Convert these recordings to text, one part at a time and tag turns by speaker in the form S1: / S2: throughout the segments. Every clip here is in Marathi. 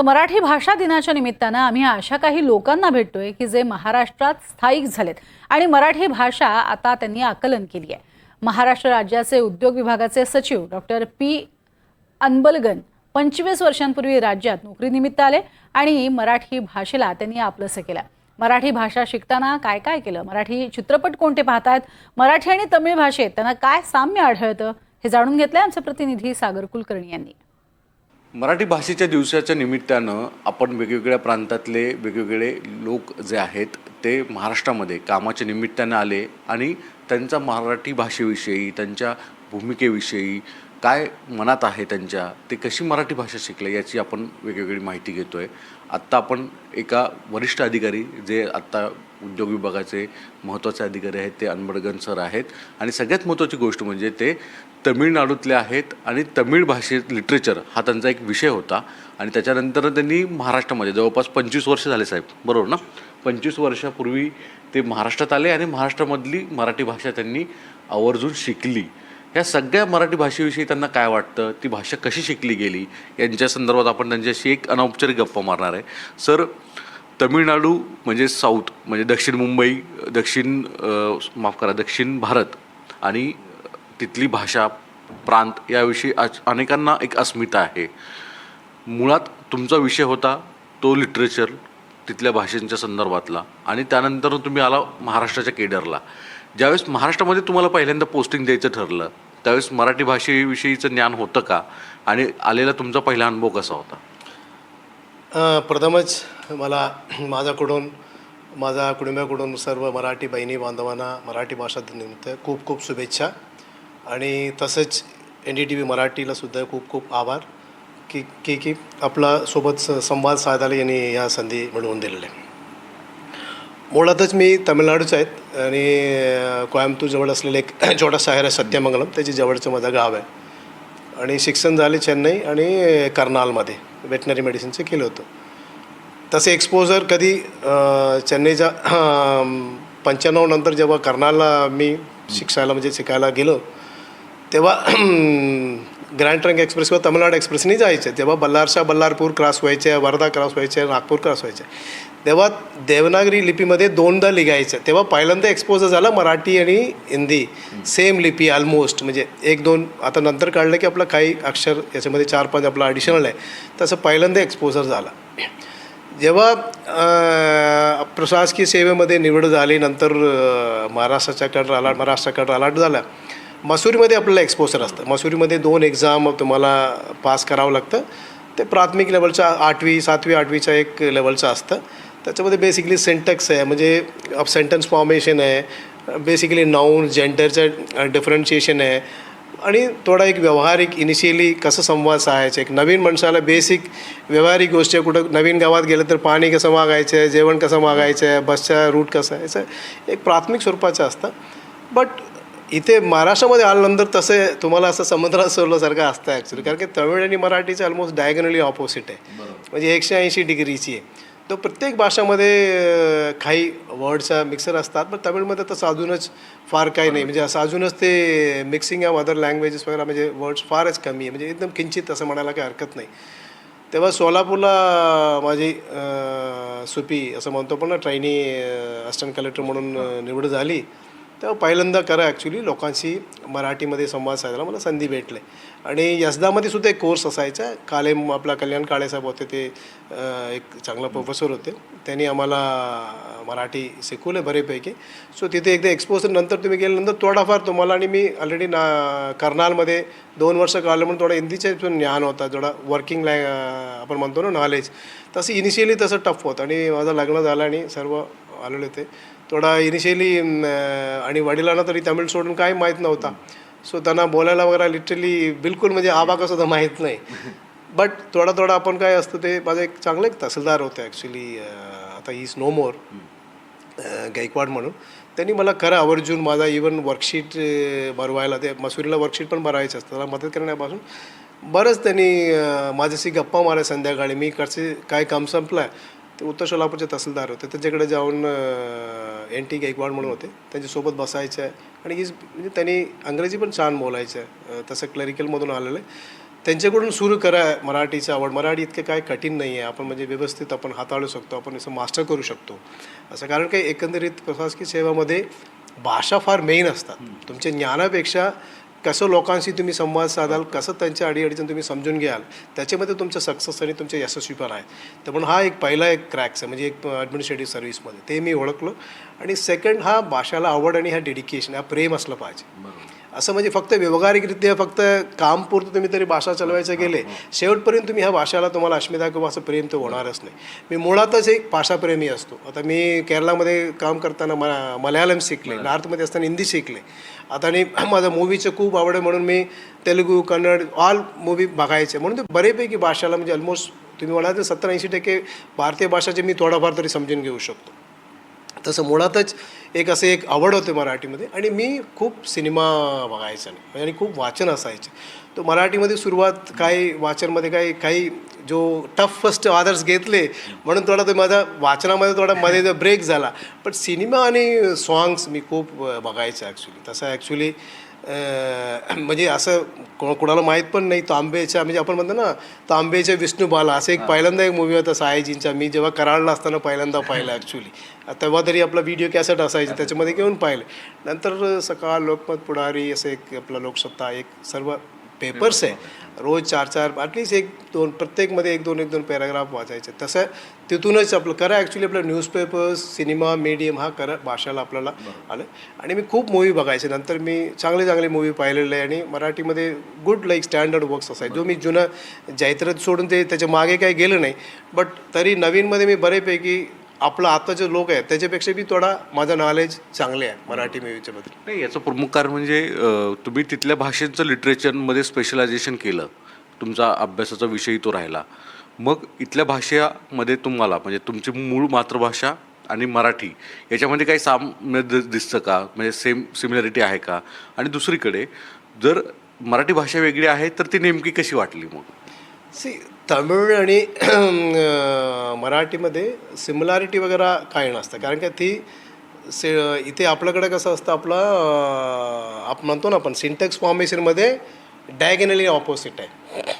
S1: तर मराठी भाषा दिनाच्या निमित्तानं आम्ही अशा काही लोकांना भेटतोय की जे महाराष्ट्रात स्थायिक झालेत. आणि मराठी भाषा आता त्यांनी आकलन केली आहे महाराष्ट्र राज्याचे उद्योग विभागाचे सचिव डॉक्टर पी अनबलगन पंचवीस वर्षांपूर्वी राज्यात नोकरीनिमित्त आले आणि मराठी भाषेला त्यांनी आपलंसं केलं. मराठी भाषा शिकताना काय काय केलं? मराठी चित्रपट कोणते पाहतायत? मराठी आणि तमिळ भाषेत त्यांना काय साम्य आढळतं? हे जाणून घेतलंय आमचे प्रतिनिधी सागर कुलकर्णी यांनी.
S2: मराठी भाषेच्या दिवसाच्या निमित्तानं आपण वेगवेगळ्या प्रांतातले वेगवेगळे लोक जे आहेत ते महाराष्ट्रामध्ये कामाच्या निमित्तानं आले आणि त्यांचा मराठी भाषेविषयी त्यांच्या भूमिकेविषयी काय मनात आहे त्यांच्या ते कशी मराठी भाषा शिकले याची आपण वेगवेगळी माहिती घेतो आहे आत्ता आपण एका वरिष्ठ अधिकारी जे आत्ता उद्योग विभागाचे महत्त्वाचे अधिकारी आहेत ते अनबडगन सर आहेत. आणि सगळ्यात महत्त्वाची गोष्ट म्हणजे ते तमिळनाडूतले आहेत आणि तमिळ भाषेत लिटरेचर हा त्यांचा एक विषय होता. आणि त्याच्यानंतर त्यांनी महाराष्ट्रामध्ये जवळपास पंचवीस वर्ष झाले साहेब. बरोबर ना? पंचवीस वर्षापूर्वी ते महाराष्ट्रात आले आणि महाराष्ट्रामधली मराठी भाषा त्यांनी आवर्जून शिकली. ह्या सगळ्या मराठी भाषेविषयी त्यांना काय वाटतं? ती भाषा कशी शिकली गेली? यांच्या संदर्भात आपण त्यांच्याशी एक अनौपचारिक गप्पा मारणार आहे. सर तमिळनाडू म्हणजे साऊथ म्हणजे दक्षिण मुंबई दक्षिण माफ करा दक्षिण भारत आणि तिथली भाषा प्रांत याविषयी आज अनेकांना एक अस्मिता आहे. मुळात तुमचा विषय होता तो लिटरेचर तिथल्या भाषेंच्या संदर्भातला आणि त्यानंतर तुम्ही आला महाराष्ट्राच्या केडरला. ज्यावेळेस महाराष्ट्रामध्ये तुम्हाला पहिल्यांदा पोस्टिंग द्यायचं ठरलं त्यावेळेस मराठी भाषेविषयीचं ज्ञान होतं का? आणि आलेला तुमचा पहिला अनुभव कसा होता?
S3: प्रथमच मला माझ्याकडून माझ्या कुटुंबाकडून सर्व मराठी बहिणी बांधवांना मराठी भाषा निमित्त खूप खूप शुभेच्छा. आणि तसंच एन डी टी व्ही मराठीला सुद्धा खूप खूप आभार की की की आपला सोबत स- संवाद साधायला यांनी या संधी मिळवून दिलेले मुळातच मी तामिळनाडूच आहेत आणि कोयंबतूरजवळ असलेले असलेलं एक छोटा शहर आहे सत्यमंगलम त्याच्या जवळचं माझं गाव आहे. आणि शिक्षण झाले चेन्नई आणि कर्नालमध्ये वेटनरी मेडिसिनचं केलं होतं. तसे एक्सपोजर कधी चेन्नईच्या पंच्याण्णव नंतर जेव्हा कर्नालला मी शिक्षायला म्हणजे शिकायला गेलो तेव्हा ग्रँड ट्रंक एक्सप्रेस किंवा तमिळनाडू एक्सप्रेसने जायचे. तेव्हा बल्लारशा बल्लारपूर क्रॉस व्हायचे वर्धा क्रॉस व्हायचे नागपूर क्रॉस व्हायचे. तेव्हा देवनागरी लिपीमध्ये दोनदा लिहायचं. तेव्हा पहिल्यांदा एक्सपोजर झालं मराठी आणि हिंदी. सेम लिपी ऑलमोस्ट म्हणजे एक दोन आता नंतर काढलं की आपलं काही अक्षर याच्यामध्ये चार पाच आपलं ॲडिशनल आहे. तसं पहिल्यांदा एक्सपोजर झाला. जेव्हा प्रशासकीय सेवेमध्ये निवड झाली नंतर महाराष्ट्राच्या महाराष्ट्राच्याकडं अलाट महाराष्ट्राकडं अलाट झाला मसुरीमध्ये आपल्याला एक्सपोजर असतं. मसुरीमध्ये दोन एक्झाम तुम्हाला पास करावं लागतं. ते प्राथमिक लेवलचं आठवी सातवी आठवीच्या एक लेवलचं असतं. त्याच्यामध्ये बेसिकली सेंटेक्स आहे. म्हणजे सेंटेन्स फॉर्मेशन आहे. बेसिकली नाऊन जेंडरचं डिफरन्शिएशन आहे. आणि थोडा एक व्यावहारिक इनिशियली कसं संवाद साधायचा एक नवीन माणसाला बेसिक व्यावहारिक गोष्टी आहे, कुठं नवीन गावात गेलं तर पाणी कसं मागायचं आहे? जेवण कसं मागायचं आहे? बसचा रूट कसं आहे? याचं एक प्राथमिक स्वरूपाचं असतं. बट इथे महाराष्ट्रामध्ये आल्यानंतर तसे तुम्हाला असं समुद्रात सोडल्यासारखं असतं ॲक्च्युली कारण की तमिळ आणि मराठीचं ऑलमोस्ट डायगनली ऑपोजिट आहे. म्हणजे एकशे ऐंशी डिग्रीची आहे. तो प्रत्येक भाषामध्ये काही वर्डचा मिक्सर असतात पण तमिळमध्ये तसं अजूनच फार काही नाही. म्हणजे असं अजूनच ते मिक्सिंग या अदर लँग्वेजेस वगैरे म्हणजे वर्ड्स फारच कमी आहे. म्हणजे एकदम किंचित असं म्हणायला काही हरकत नाही. तेव्हा सोलापूरला माझी सुपी असं म्हणतो पण ना ट्रेनी असिस्टंट कलेक्टर म्हणून निवड झाली. तेव्हा पहिल्यांदा करा ॲक्च्युली लोकांशी मराठीमध्ये संवाद साधायला मला संधी भेटले. आणि यशदामध्ये सुद्धा एक कोर्स असायचा. काले आपला कल्याण काळेसाहेब होते ते एक चांगला प्रोफेसर होते. त्यांनी आम्हाला मराठी शिकवलं बरेपैकी. सो तिथे एकदा एक्सपोजर नंतर तुम्ही गेल्यानंतर थोडाफार तुम्हाला आणि मी ऑलरेडी ना कर्नालमध्ये दोन वर्ष काढलं म्हणून थोडा हिंदीचे पण ज्ञान होता थोडा वर्किंग लँग आपण म्हणतो ना नॉलेज तसं इनिशियली तसं टफ होतं आणि माझं लग्न झालं आणि सर्व आलेले होते. थोडा इनिशियली आणि वडिलांना तरी तमिळ सोडून काही माहीत नव्हता. सो त्यांना बोलायला वगैरे लिटरली बिलकुल म्हणजे आबाका सुद्धा माहीत नाही. बट थोडा थोडा आपण काय असतं ते माझं एक चांगलं एक तहसीलदार होतं ॲक्च्युली आता इज नो मोर गायकवाड म्हणून. त्यांनी मला खरं आवर्जून माझा इवन वर्कशीट भरवायला ते मसुरीला वर्कशीट पण भरायचं असतं त्याला मदत करण्यापासून बरंच त्यांनी माझ्याशी गप्पा मारा संध्याकाळी. मी कसे काय काम संपलं आहे ते उत्तर सोलापूरचे तहसीलदार होते. त्याच्याकडे जाऊन एन टी गायकवाड म्हणून होते. त्यांच्यासोबत बसायचं. आहे आणि हीच म्हणजे त्यांनी इंग्रजी पण छान बोलायचं. आहे तसं क्लरिकलमधून आलेलं आहे. त्यांच्याकडून सुरू करा मराठीची आवड. मराठी इतकं काय कठीण नाही आहे. आपण म्हणजे व्यवस्थित आपण हाताळू शकतो. आपण असं मास्टर करू शकतो. असं कारण काही एकंदरीत प्रशासकीय सेवामध्ये भाषा फार मेन असतात. तुमच्या ज्ञानापेक्षा कसं लोकांशी तुम्ही संवाद साधाल कसं त्यांच्या अडीअडचण तुम्ही समजून घ्याल त्याच्यामध्ये तुमचं सक्सेस आणि तुमचे यशस्वीपणा आहे. तर म्हणून हा एक पहिला एक क्रॅक्स आहे म्हणजे एक ॲडमिनिस्ट्रेटिव्ह सर्व्हिसमध्ये ते मी ओळखलो. आणि सेकंड हा भाषाला आवड आणि हा डेडिकेशन हा प्रेम असलं पाहिजे. असं म्हणजे फक्त व्यवहारिकरित्या फक्त काम पुरतं तुम्ही तरी भाषा चालवायचं गेले शेवटपर्यंत तुम्ही ह्या भाषाला तुम्हाला अस्मिता किंवा असं प्रेम तर होणारच नाही. मी मुळातच एक भाषाप्रेमी असतो. आता मी केरळामध्ये काम करताना मला मल्याळम शिकले नॉर्थमध्ये असताना हिंदी शिकले. आता आणि माझं मूवीचं खूप आवड आहे म्हणून मी तेलुगू कन्नड ऑल मूवी बघायचे. म्हणून ते बरेपैकी भाषाला म्हणजे ऑलमोस्ट तुम्ही म्हणाल तर सत्तर ऐंशी टक्के भारतीय भाषाचे मी थोडाफार तरी समजून घेऊ शकतो. तसं मुळातच एक असे एक आवड होते मराठीमध्ये. आणि मी खूप सिनेमा बघायचा. नाही म्हणजे आणि खूप वाचन असायचे. तो मराठीमध्ये सुरुवात काही वाचनमध्ये काही काही जो टफ फर्स्ट आदर्स घेतले म्हणून थोडा तो माझा वाचनामध्ये थोडा मध्ये ब्रेक झाला. पण सिनेमा आणि सॉंग्स मी खूप बघायचं ॲक्च्युली तसं ॲक्च्युली म्हणजे असं को कोणाला माहीत पण नाही तांबेच्या म्हणजे आपण म्हणतो ना तांबेच्या विष्णुबाला असं एक पहिल्यांदा एक मूवी होता सायाजींचा मी जेव्हा कराडला असताना पहिल्यांदा पाहिलं ॲक्च्युली तेव्हा तरी आपला व्हिडिओ कॅसेट असायची त्याच्यामध्ये घेऊन पाहिलं. नंतर सकाळ लोकमत पुढारी असं एक आपला लोकसत्ता एक सर्व पेपर्स आहे. रोज चार चार ॲटलिस्ट एक दोन प्रत्येकमध्ये एक दोन एक दोन पॅराग्राफ वाचायचे. तसं तिथूनच आपलं करा ॲक्च्युली आपलं न्यूजपेपर्स सिनेमा मीडियम हा करा भाषाला आपल्याला आलं. आणि मी खूप मूवी बघायचे. नंतर मी चांगले चांगले मूवी पाहिलेले आहे आणि मराठीमध्ये गुड लाईक स्टँडर्ड वर्क्स असायचे जो मी जुनं जैत्रत सोडून ते त्याच्यामागे काही गेलं नाही. बट तरी नवीनमध्ये मी बरेपैकी आपलं आता जे लोक आहेत त्याच्यापेक्षा बी थोडा माझं नॉलेज चांगले आहे मराठी मूवीच्या बद्दल
S2: नाही याचं प्रमुख कारण म्हणजे अ, तुम्ही तिथल्या भाषेचं लिटरेचरमध्ये स्पेशलायझेशन केलं. तुमचा अभ्यासाचा विषयी तो राहिला. मग इथल्या भाषेमध्ये तुम्हाला म्हणजे तुमची मूळ मातृभाषा आणि मराठी याच्यामध्ये काही साम्य दि- दिसतं का? म्हणजे सेम सिमिलरिटी आहे का? आणि दुसरीकडे जर मराठी भाषा वेगळी आहे तर ती नेमकी कशी वाटली मग?
S3: सी तमिळ आणि मराठीमध्ये सिमिलॅरिटी वगैरे काही नसतं. कारण का ती से इथे आपल्याकडे कसं असतं आपलं आपण म्हणतो ना आपण सिंटेक्स फॉर्मेशनमध्ये डायगनली ऑपोजिट आहे.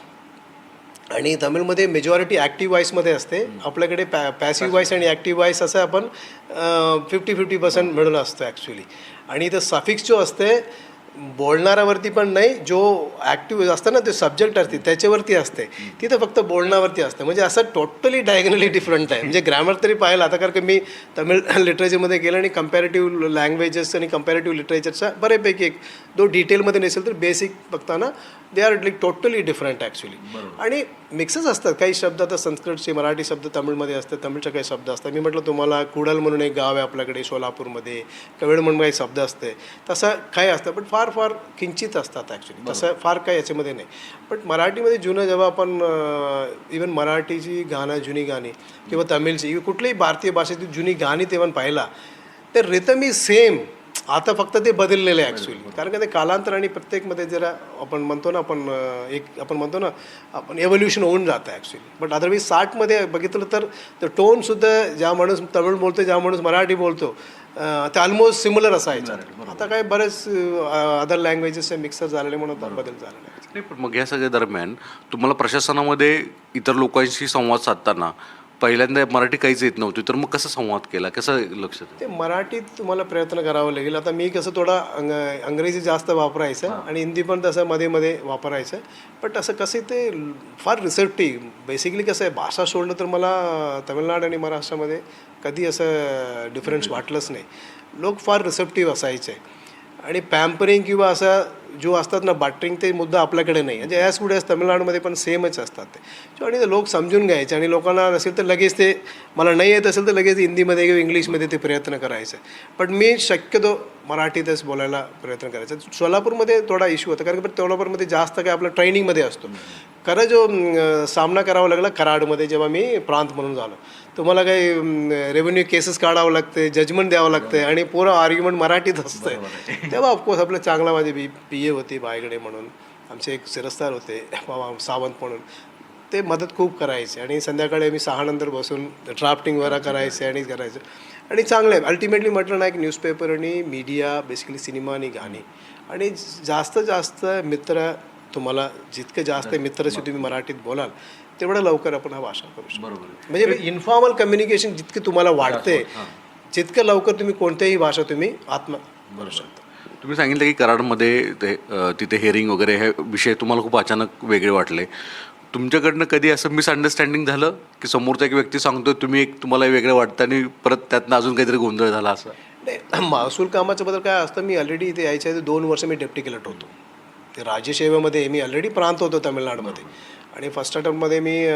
S3: आणि तमिळमध्ये मेजॉरिटी ॲक्टिव्ह वॉईसमध्ये असते. आपल्याकडे पॅ पॅसिव्ह वॉईस आणि ॲक्टिव्ह वॉईस असं आपण फिफ्टी फिफ्टी पर्सेंट मिळून असतं ॲक्च्युली आणि इथं सफिक्स जो असते बोलणाऱ्यावरती पण नाही जो ॲक्टिव्ह असतं ना ते सब्जेक्ट असते त्याच्यावरती असते. तिथं फक्त बोलण्यावरती असतं. म्हणजे असं टोटली डायगनली डिफरंट आहे. म्हणजे ग्रॅमर तरी पाहिलं आता कारण की मी तमिळ लिटरेचरमध्ये गेलं आणि कम्पॅरेटिव्ह लँग्वेजेस आणि कम्पॅरेटिव्ह लिटरेचरचा बऱ्यापैकी एक दो डिटेलमध्ये नसेल तर बेसिक बघताना they are like totally different actually. आणि मिक्सच असतात. काही शब्द आता संस्कृतचे मराठी शब्द तमिळमध्ये असतात तमिळचे काही शब्द असतात. मी म्हटलं तुम्हाला कुडल म्हणून एक गाव आहे आपल्याकडे सोलापूरमध्ये. कवेळ म्हणून काही शब्द असते. तसं काही असतं पण फार फार किंचित असतात ॲक्च्युली. तसं फार काही याच्यामध्ये नाही. पण मराठीमध्ये जुनं जेव्हा आपण इवन मराठीची गाणं जुनी गाणी किंवा तमिळची किंवा कुठल्याही भारतीय भाषेतील जुनी गाणी तेव्हा पाहिला तर रितम इज सेम आता फक्त ते बदललेलं आहे ॲक्च्युली कारण का ते कालांतर आणि प्रत्येकमध्ये जरा आपण म्हणतो ना आपण एक आपण म्हणतो ना आपण एव्होल्युशन होऊन जातं ॲक्च्युली बट अदरवाईज साठमध्ये बघितलं तर तो टोनसुद्धा ज्या माणूस तमिळ बोलतो ज्या माणूस मराठी बोलतो ते ऑलमोस्ट सिमिलर असायचं. आता काय बरेच अदर लँग्वेजेस मिक्सर झालेले म्हणून बदल झालेला आहे
S2: नाही पण मग या सगळ्या दरम्यान तुम्हाला प्रशासनामध्ये इतर लोकांशी संवाद साधताना पहिल्यांदा मराठी काहीच येत नव्हती तर मग कसं संवाद केला? कसं लक्ष?
S3: ते मराठीत तुम्हाला प्रयत्न करावा लागेल. आता मी कसं थोडा अंग अंग्रेजी जास्त वापरायचं आणि हिंदी पण तसं मध्ये मध्ये वापरायचं. पण तसं कसं ते फार रिसेप्टिव्ह बेसिकली कसं आहे भाषा सोडलं तर मला तमिळनाड आणि महाराष्ट्रामध्ये कधी असं डिफरन्स वाटलंच नाही. लोक फार रिसेप्टिव्ह असायचे. आणि पॅम्परिंग किंवा असं जो असतात ना बॅटरिंग ते मुद्दा आपल्याकडे नाही. म्हणजे याच पुढे तमिळनाडूमध्ये पण सेमच असतात ते. आणि ते लोक समजून घ्यायचे आणि लोकांना नसेल तर लगेच ते मला नाही येत असेल तर लगेच हिंदीमध्ये किंवा इंग्लिशमध्ये ते प्रयत्न करायचे. पण मी शक्यतो मराठीतच बोलायला प्रयत्न करायचा. सोलापूरमध्ये थोडा इश्यू होता कारण की सोलापूरमध्ये जास्त काय आपलं ट्रेनिंगमध्ये असतो. खरं जो सामना करावा लागला कराडमध्ये जेव्हा मी प्रांत म्हणून झालो. तुम्हाला काही रेव्हेन्यू केसेस काढावं लागते जजमेंट द्यावं लागते आणि पुरं आर्ग्युमेंट मराठीत असतंय. तेव्हा ऑफकोर्स आपलं चांगला माझी बी पी ए होती बायगडे म्हणून. आमचे एक शिरस्तार होते बाबा सावंत म्हणून. ते मदत खूप करायचे आणि संध्याकाळी आम्ही सहा नंतर बसून ड्राफ्टिंग वगैरे करायचे. आणि करायचं. आणि चांगलं आहे अल्टिमेटली म्हटलं ना एक न्यूजपेपर आणि मीडिया बेसिकली सिनेमा आणि गाणी. आणि जास्त जास्त मित्र तुम्हाला जितके जास्त मित्राशी तुम्ही मराठीत बोलाल तेवढं लवकर आपण हा भाषा करू शकतो.
S2: बरोबर.
S3: म्हणजे इन्फॉर्मल कम्युनिकेशन जितके तुम्हाला वाटते जितकं लवकर तुम्ही कोणत्याही भाषा तुम्ही आत्म करू शकता.
S2: तुम्ही सांगितलं की कराडमध्ये ते तिथे हेअरिंग वगैरे हे विषय तुम्हाला खूप अचानक वेगळे वाटले. तुमच्याकडनं कधी असं मिसअंडरस्टँडिंग झालं? की समोरचा एक व्यक्ती सांगतोय तुम्ही एक तुम्हाला वेगळं वाटतं आणि परत त्यातनं अजून काहीतरी गोंधळ झाला असं?
S3: नाही महसूल कामाच्या बद्दल काय असतं मी ऑलरेडी इथे यायच्या आधी दोन वर्ष मी डेप्टी कलेक्टर होतो. ते राज्यसेवेमध्ये मी ऑलरेडी प्रांत होतो तामिळनाडूमध्ये. आणि फर्स्ट अटेम्प्टमध्ये मी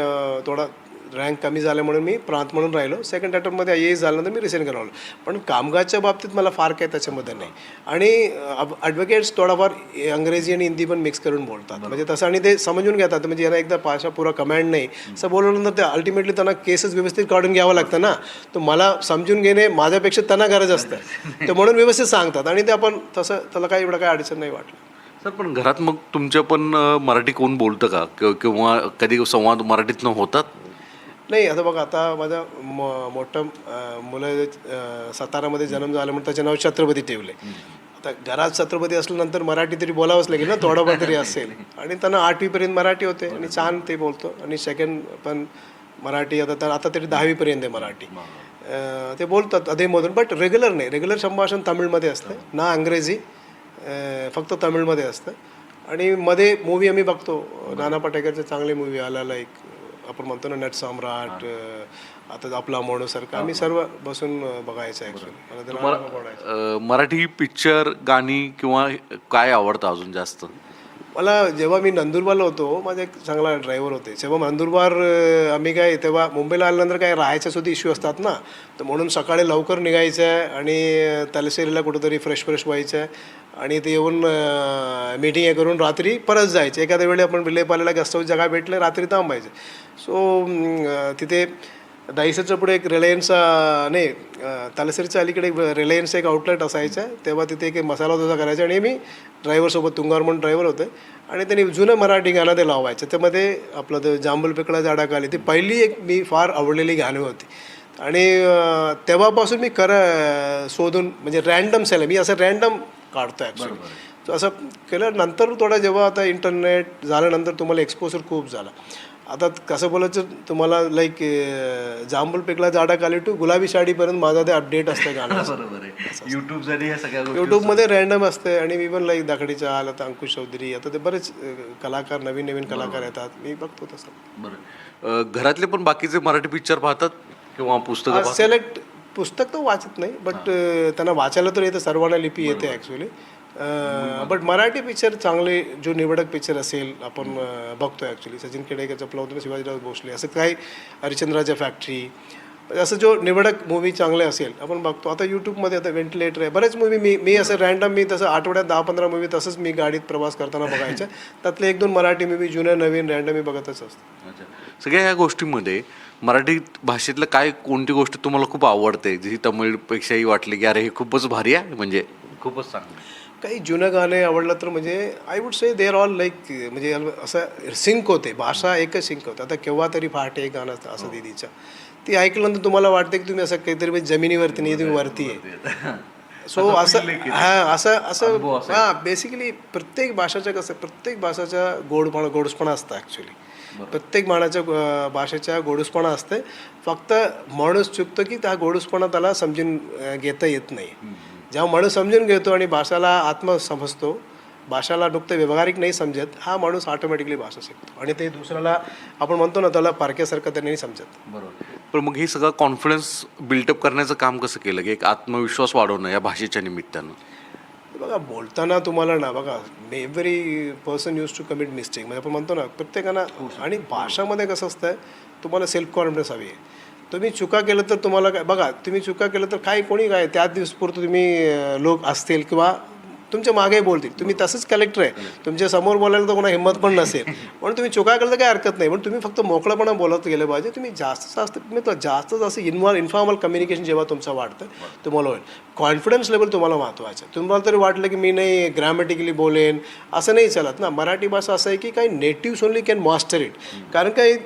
S3: थोडा रँक कमी झाल्यामुळे मी प्रांत म्हणून राहिलो. सेकंड अटेम्प्टमध्ये आय एस झाल्यानंतर मी रिसेंट करावं पण कामगारच्या बाबतीत मला फार काही त्याच्यामध्ये नाही. आणि ॲडव्होकेट्स थोडाफार इंग्रजी आणि हिंदी पण मिक्स करून बोलतात. म्हणजे तसं आणि ते समजून घेतात. म्हणजे यांना एकदा भाषा पुरा कमांड नाही. असं बोलल्यानंतर ते अल्टिमेटली त्यांना केसेस व्यवस्थित काढून घ्यावं लागतं ना. तर मला समजून घेणे माझ्यापेक्षा त्यांना गरज असतं. तर म्हणून व्यवस्थित सांगतात. आणि ते आपण तसं त्याला काही एवढं काही अडचण नाही वाटलं.
S2: सर पण घरात मग तुमच्या पण अ, मराठी कोण बोलतं का? किंवा किंवा कधी संवाद मराठीतनं होतात?
S3: नाही आता बघा आता माझा म मोठं अं, मुलं अं, सातारामध्ये जन्म झाला म्हणून त्याचे नाव छत्रपती ठेवले आता घरात छत्रपती असल्यानंतर मराठी तरी बोलावंच लागेल ना थोडंफार तरी असेल. आणि त्यांना आठवीपर्यंत मराठी होते आणि छान ते बोलतो. आणि सेकंड पण मराठी आता तर आता तरी दहावीपर्यंत आहे मराठी. अं, ते बोलतात अधेमधून बट रेग्युलर नाही. रेग्युलर संभाषण तमिळमध्ये असतं. ना इंग्रजी अं, फक्त तमिळमध्ये असतं. आणि मध्ये मूवी आम्ही बघतो. नाना पाटेकरचे चांगले मूवी आला लाईक आपण म्हणतो ना नट सम्राट आता आपला मोणूसारखा आम्ही सर्व बसून बघायचं ॲक्च्युली
S2: मराठी पिक्चर गाणी किंवा काय आवडतं अजून जास्त?
S3: मला जेव्हा मी नंदुरबारला होतो माझा एक चांगला ड्रायव्हर होते. जेव्हा नंदुरबार आम्ही काय तेव्हा मुंबईला आल्यानंतर काय राहायचा सुद्धा इश्यू असतात ना. तर म्हणून सकाळी लवकर निघायचं आहे आणि अं, तलसेरीला कुठंतरी फ्रेश फ्रेश व्हायचं आहे आणि ते येऊन मीटिंग हे करून रात्री परत जायचे. एखाद्या वेळी आपण विलेपाल्याला गेस्ट हाऊस जागा भेटले रात्री थांबायचं. सो तिथे दाईसरच्या पुढे एक रिलायन्स नाही तालसेरच्या अलीकडे एक रिलायन्स एक आउटलेट असायचं. तेव्हा तिथे एक मसाला डोसा करायचा आणि मी ड्रायव्हरसोबत तुंगार म्हणून ड्रायव्हर होते. आणि त्यांनी जुनं मराठी गाणं ते लावायचं. त्यामध्ये आपलं ते जांभूल पिकळा झाडाखाली ती पहिली एक मी फार आवडलेली गाणी होती. आणि तेव्हापासून मी खरं शोधून म्हणजे रँडम सेल मी असं रँडम काढतो ॲक्च्युली असं केलं. नंतर थोडं जेव्हा आता इंटरनेट झाल्यानंतर तुम्हाला एक्सपोजर खूप झाला. आता कसं बोलायचं तुम्हाला लाईक जांभूल पिकला झाडा खाली टू गुलाबी साडीपर्यंत माझा ते अपडेट असतं गाणं
S2: बरोबर आहे. युट्यूबसाठी सगळ्या
S3: यूट्यूबमध्ये रँडम असते आणि मी पण लाईक दाखडीचा आला तर अंकुश चौधरी आता ते बरेच कलाकार नवीन नवीन कलाकार येतात. मी बघतो तसं.
S2: बरं. घरातले पण बाकीचे मराठी पिक्चर पाहतात किंवा पुस्तकं
S3: सिलेक्ट पुस्तक तर वाचत नाही बट त्यांना वाचायला तर येतं सर्वांना लिपी येते ॲक्च्युली बट मराठी पिक्चर चांगले जो निवडक पिक्चर असेल आपण अं, बघतो ॲक्च्युली सचिन खेडेकरचं प्लवतो शिवाजीराव भोसले असं काही हरिश्चंद्राच्या फॅक्टरी असं जो निवडक मूवी चांगले असेल आपण बघतो. आता यूट्यूबमध्ये आता व्हेंटिलेटर आहे. बरेच मूवी मी मी असं रँडम मी तसं आठवड्यात दहा पंधरा मूवी तसंच मी गाडीत प्रवास करताना बघायचं. त्यातले एक दोन मराठी मूवी जुन्या नवीन रँडम मी बघतच असतो.
S2: अच्छा. सगळ्या ह्या गोष्टींमध्ये मराठी भाषेतलं काय कोणती गोष्ट तुम्हाला खूप आवडते? जी तमिळपेक्षाही वाटली की अरे हे खूपच भारी आहे. म्हणजे खूपच चांगलं.
S3: काही जुनं गाणे आवडलं तर म्हणजे I would say they are all like म्हणजे असं सिंक होते भाषा एकच सिंक होते. आता केव्हा तरी पहाटे एक गाणं असतं असं दिदीचं. ती ऐकल्यानंतर तुम्हाला वाटतं की तुम्ही असं काहीतरी म्हणजे जमिनीवरती नाही तुम्ही वरती आहे. सो असं हा असं असं हा बेसिकली प्रत्येक भाषाचं कसं प्रत्येक भाषाच्या गोडपणा गोडसपणा असतं ॲक्च्युली प्रत्येक मानाच्या अं, भाषेच्या गोडूसपणा असते. फक्त माणूस चुकतो की त्या गोडूसपणा त्याला समजून घेता येत नाही. जेव्हा माणूस समजून घेतो आणि भाषाला आत्म समजतो भाषाला नुकतं व्यवहारिक नाही समजत हा माणूस ऑटोमॅटिकली भाषा शिकतो. आणि ते दुसऱ्याला आपण म्हणतो ना त्याला पारख्यासारखं त्यांनी नाही समजत.
S2: बरोबर. पण मग हे सगळं कॉन्फिडन्स बिल्टअप करण्याचं काम कसं केलं? की एक आत्मविश्वास वाढवणं या भाषेच्या निमित्तानं?
S3: बघा बोलताना तुम्हाला ना बघा every person use to commit mistake म्हणजे आपण म्हणतो ना प्रत्येकानं आणि भाषामध्ये कसं असतं तुम्हाला सेल्फ कॉन्फिडन्स हवी आहे. तुम्ही चुका केलं तर तुम्हाला काय बघा तुम्ही चुका केलं तर काही कोणी काय त्याच दिवसपुरतं तुम्ही लोक असतील किंवा तुमच्या मागे बोलतील. तुम्ही तसंच कलेक्टर आहे. तुमच्यासमोर बोलायला तर कोणा हिंमत पण नसेल. म्हणून तुम्ही चुका केलं तर काही हरकत नाही. पण तुम्ही फक्त मोकळंपणा बोलत गेलं पाहिजे. तुम्ही जास्त जास्त तुम्ही जास्त जास्त इन्व्हॉल्व इन्फॉर्मल कम्युनिकेशन जेव्हा तुमचं वाढतं तुम्हाला होईल. कॉन्फिडन्स लेवल तुम्हाला महत्त्वाचं आहे. तुम्हाला तरी वाटलं की मी नाही ग्रॅमॅटिकली बोलेन. असं नाही चालत ना. मराठी भाषा असं आहे की काही native only can master it कारण काही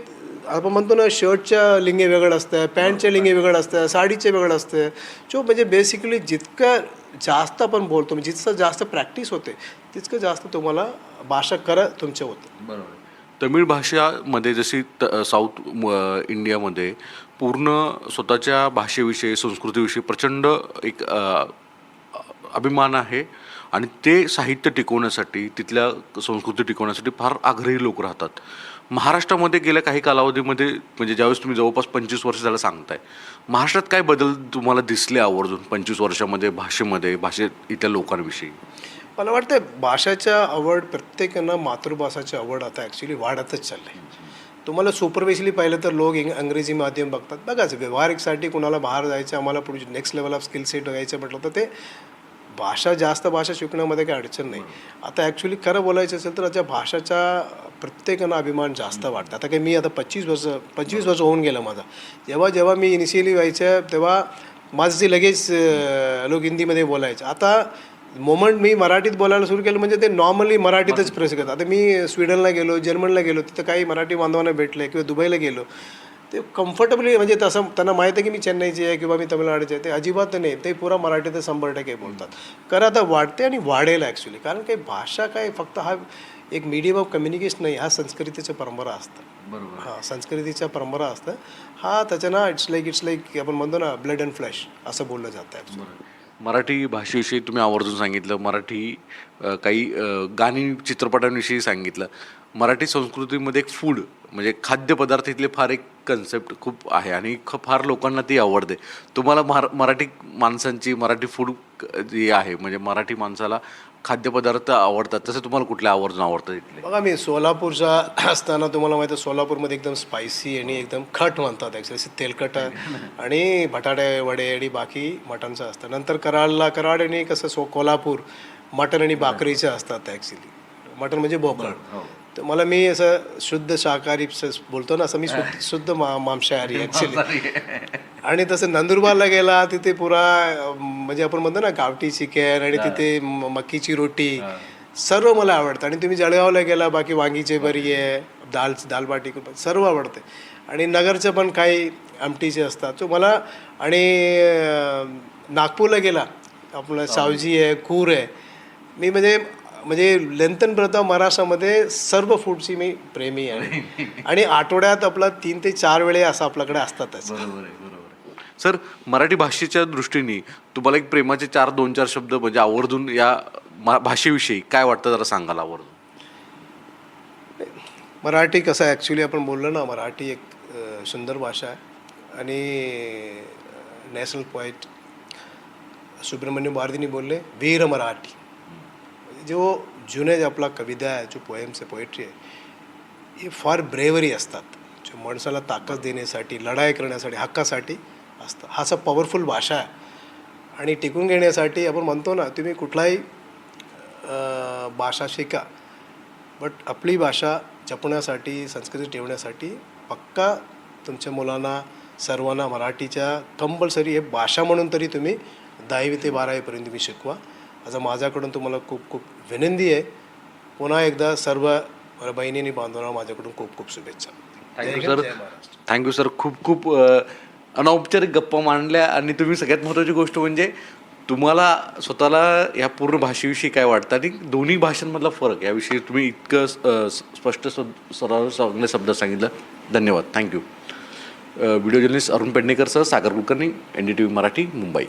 S3: आपण म्हणतो ना शर्टच्या लिंगे वेगळं असतं पॅन्टच्या लिंगे वेगळं असतं साडीचे वेगळं असतं. जो म्हणजे बेसिकली जितकं जास्त आपण बोलतो म्हणजे जितकं जास्त प्रॅक्टिस होते तितकं जास्त तुम्हाला भाषा करा तुमचे होते.
S2: बरोबर. तमिळ भाषामध्ये जशी त साऊथ म- इंडियामध्ये पूर्ण स्वतःच्या भाषेविषयी संस्कृतीविषयी प्रचंड एक अभिमान आहे आणि ते साहित्य टिकवण्यासाठी तिथल्या संस्कृती टिकवण्यासाठी फार आग्रही लोक राहतात. महाराष्ट्रामध्ये गेल्या काही कालावधीमध्ये म्हणजे ज्यावेळेस तुम्ही जवळपास पंचवीस वर्ष झालं सांगताय महाराष्ट्रात काय बदल तुम्हाला दिसले आवर्जून पंचवीस वर्षामध्ये भाषेमध्ये भाषेत इथल्या लोकांविषयी?
S3: मला वाटतं भाषाच्या आवड प्रत्येकानं मातृभाषाची आवड आता ॲक्च्युली वाढतच चालली आहे तुम्हाला सुपरफिशली पाहिलं तर लोक इंग अंग्रेजी माध्यम बघतात. बघाच व्यवहारिकसाठी कुणाला बाहेर जायचं आम्हाला पुढे next level of skill set घ्यायचं म्हटलं तर ते भाषा जास्त भाषा शिकण्यामध्ये काही अडचण नाही. आता ॲक्च्युली खरं बोलायचं असेल तर त्या भाषाच्या प्रत्येकानं अभिमान जास्त वाटतं आता काही मी आता पंचवीस वर्ष पंचवीस वर्ष होऊन गेलं माझा. जेव्हा जेव्हा मी इनिशियली व्हायचं तेव्हा माझं ते लगेच लोक हिंदीमध्ये बोलायचे. आता मोमेंट मी मराठीत बोलायला सुरू केलं म्हणजे ते नॉर्मली मराठीतच प्रेस करतात आता मी स्वीडनला गेलो जर्मनला गेलो तिथं काही मराठी बांधवांना भेटले किंवा दुबईला गेलो. ते कम्फर्टेबली म्हणजे तसं त्यांना माहीत आहे की मी चेन्नईची आहे किंवा मी तमिळनाडूचे आहे ते अजिबात नाही. ते पुरा मराठीतच शंभर टक्के बोलतात. कारण आता वाढते आणि वाढेल ॲक्च्युली कारण काही भाषा काय फक्त हा एक मीडियम ऑफ कम्युनिकेशन नाही हा संस्कृतीच्या परंपरा असतं.
S2: बरोबर.
S3: हा संस्कृतीच्या परंपरा असतं. हा त्याच्या ना इट्स लाईक इट्स लाईक आपण म्हणतो ना ब्लड अँड फ्लॅश असं बोललं जातं ॲक्च्युली
S2: मराठी भाषेविषयी तुम्ही आवर्जून सांगितलं. मराठी काही गाणी चित्रपटांविषयी सांगितलं. मराठी संस्कृतीमध्ये एक फूड म्हणजे खाद्यपदार्थ इथले फार एक कन्सेप्ट खूप आहे आणि ख फार लोकांना ती आवडते. तुम्हाला महार मराठी माणसांची मराठी फूड जी आहे म्हणजे मराठी माणसाला खाद्यपदार्थ आवडतात तसे तुम्हाला कुठले आवर्जून आवडतात इथले?
S3: बघा मी सोलापूरचा असताना तुम्हाला माहिती आहे सोलापूरमध्ये एकदम स्पायसी आणि एकदम खट म्हणतात ॲक्च्युली तेलकट आणि बटाटे वडे आणि बाकी मटणचं असतं. नंतर कराडला कराड आणि कसं सो कोल्हापूर मटण आणि भाकरीचं असतात ॲक्च्युली मटण म्हणजे बोकड तर मला मी असं शुद्ध शाकाहारी बोलतो ना असं मी शुद्ध शुद्ध मा मांसाहारी ॲक्च्युली आणि तसं नंदुरबारला गेला तिथे पुरा म्हणजे आपण म्हणतो ना गावठी चिकन आणि तिथे म- मकीची रोटी सर्व मला आवडतं. आणि तुम्ही जळगावला गेला बाकी वांगीचे बरी आहे दाल दाल बाटी कुर्मा, सर्व आवडते. आणि नगरचं पण काही आमटीचे असतात. तो मला आणि नागपूरला गेला आपलं सावजी आहे कूर आहे. मी म्हणजे म्हणजे लेंथन प्रथा महाराष्ट्रामध्ये सर्व फूडची मी प्रेमी आहे. आणि आठवड्यात आपला तीन ते चार वेळे असं आपल्याकडे असतातच.
S2: बरोबर आहे बरोबर आहे. सर मराठी भाषेच्या दृष्टीने तुम्हाला एक प्रेमाचे चार दोन चार शब्द म्हणजे आवर्जून या भाषेविषयी काय वाटतं जरा सांगाल आवर्जून?
S3: मराठी कसं आहे ॲक्च्युली आपण बोललो ना मराठी एक सुंदर भाषा आहे. आणि नॅशनल पोएट सुब्रमण्यम भारतीने बोलले वीर मराठी. जो जुने जे आपला कविता आहे जो पोएम्स आहे पोएट्री आहे हे फार ब्रेवरी असतात. जो माणसाला ताकद देण्यासाठी लढाई करण्यासाठी हक्कासाठी असतं. हा असा पॉवरफुल भाषा आहे. आणि टिकून घेण्यासाठी आपण म्हणतो ना तुम्ही कुठलाही भाषा शिका. बट आपली भाषा जपण्यासाठी संस्कृती ठेवण्यासाठी पक्का तुमच्या मुलांना सर्वांना मराठीच्या कंपल्सरी हे भाषा म्हणून तरी तुम्ही दहावी ते बारावीपर्यंत तुम्ही शिकवा. असं माझ्याकडून तुम्हाला खूप खूप विनंती आहे. पुन्हा एकदा सर्व बहिणींनी बांधवांना माझ्याकडून खूप खूप शुभेच्छा.
S2: थँक्यू सर थँक्यू सर खूप खूप अनौपचारिक गप्पा मांडल्या आणि तुम्ही सगळ्यात महत्त्वाची गोष्ट म्हणजे तुम्हाला स्वतःला या पूर्ण भाषेविषयी काय वाटतं? आणि दोन्ही भाषांमधला फरक याविषयी तुम्ही इतकं स्पष्ट सरळ चांगले शब्द सांगितलं. धन्यवाद. Thank you video journalist Arun Pednekar sir Sagar Kulkarni N D T V Marathi Mumbai.